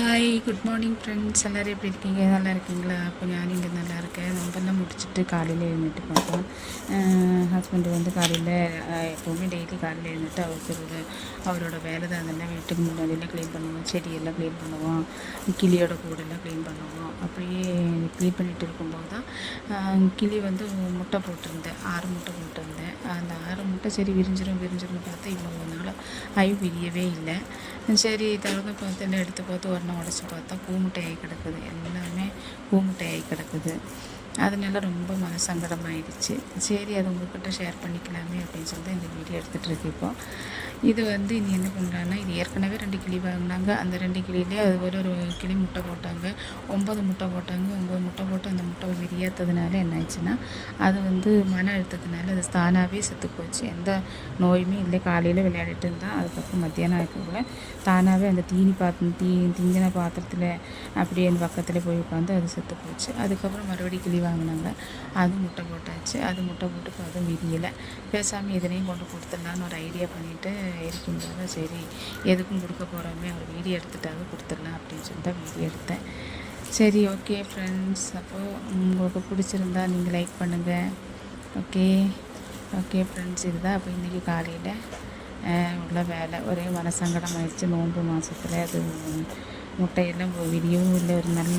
Hi good morning friends எல்லோரும் எப்படி இருக்கீங்க? நல்லா இருக்கீங்களா? அப்போ நான் இங்கே நல்லா இருக்கேன். நம்பெல்லாம் முடிச்சுட்டு காலையில் எழுந்துட்டு பார்த்தோம் ஹஸ்பண்டு வந்து காலையில் எப்போவுமே டெய்லி காலையில் எழுந்துட்டு அவருக்கு ஒரு அவரோட வேலை தான் அதெல்லாம் வீட்டுக்கு முன்னாடியெல்லாம் க்ளீன் பண்ணுவோம். செடியெல்லாம் க்ளீன் பண்ணுவோம். கிளியோட கூடெல்லாம் க்ளீன் பண்ணுவோம். அப்படியே க்ளீன் பண்ணிகிட்டு இருக்கும்போது தான் கிளி வந்து முட்டை போட்டிருந்தேன். ஆறு முட்டை போட்டு அந்த சரி விரிஞ்சிடும் விரிஞ்சிடும் பார்த்தா இவ்வளோ நாள் ஐ விரியவே இல்லை. சரி திறந்து பார்த்து எடுத்து பார்த்து உடனே உடச்சி பார்த்தா பூமுட்டையாகி கிடக்குது. எல்லாமே பூமுட்டையாகி கிடக்குது. அதனால ரொம்ப மனசங்கடமாயிடுச்சு. சரி அது உங்ககிட்ட ஷேர் பண்ணிக்கலாமே அப்படின்னு சொல்லிட்டு இந்த வீடியோ எடுத்துகிட்டு இருக்கு இப்போ. இது வந்து இனி என்ன பண்ணுறாங்கன்னா இது ஏற்கனவே ரெண்டு கிளி வாங்கினாங்க. அந்த ரெண்டு கிளியிலே அது ஒரு ஒரு கிளி முட்டை போட்டாங்க. ஒம்பது முட்டை போட்டாங்க. ஒம்பது முட்டை போட்டு அந்த முட்டை விரியாததுனால என்ன ஆயிடுச்சுன்னா அது வந்து மன அழுத்தத்தினால அது தானாகவே செத்து போச்சு. எந்த நோயுமே இல்லை. காலையில் விளையாடிட்டு இருந்தால் அதுக்கப்புறம் மத்தியானம் ஆகிக்கக்குள்ள தானாகவே அந்த தீனி பாத்திரம் தீ திங்கின பாத்திரத்தில் அப்படியே அந்த பக்கத்தில் போய் உட்காந்து அது செத்து போச்சு. அதுக்கப்புறம் மறுபடியும் கிளி வாங்கினாங்க. அது முட்டை போட்டாச்சு. அது முட்டை போட்டு இப்போ அதுவும் விரியலை. பேசாமல் இதனையும் கொண்டு கொடுத்துடலான்னு ஒரு ஐடியா பண்ணிவிட்டு இருக்கும்போது சரி எதுக்கும் கொடுக்க போகிறோமே ஒரு வீடியோ எடுத்துட்டாவது கொடுத்துடலாம் அப்படின்னு சொல்லி தான் வீடியோ எடுத்தேன். சரி ஓகே ஃப்ரெண்ட்ஸ் அப்போது உங்களுக்கு பிடிச்சிருந்தா நீங்கள் லைக் பண்ணுங்கள் ஓகே ஓகே ஃப்ரெண்ட்ஸ் இதுதான் அப்போ இன்றைக்கி காலையில் உள்ள வேலை. ஒரே மனசங்கடம் ஆயிடுச்சு. நோன்பு மாதத்துல அது முட்டையெல்லாம் விரியவும் இல்லை. ஒரு நல்ல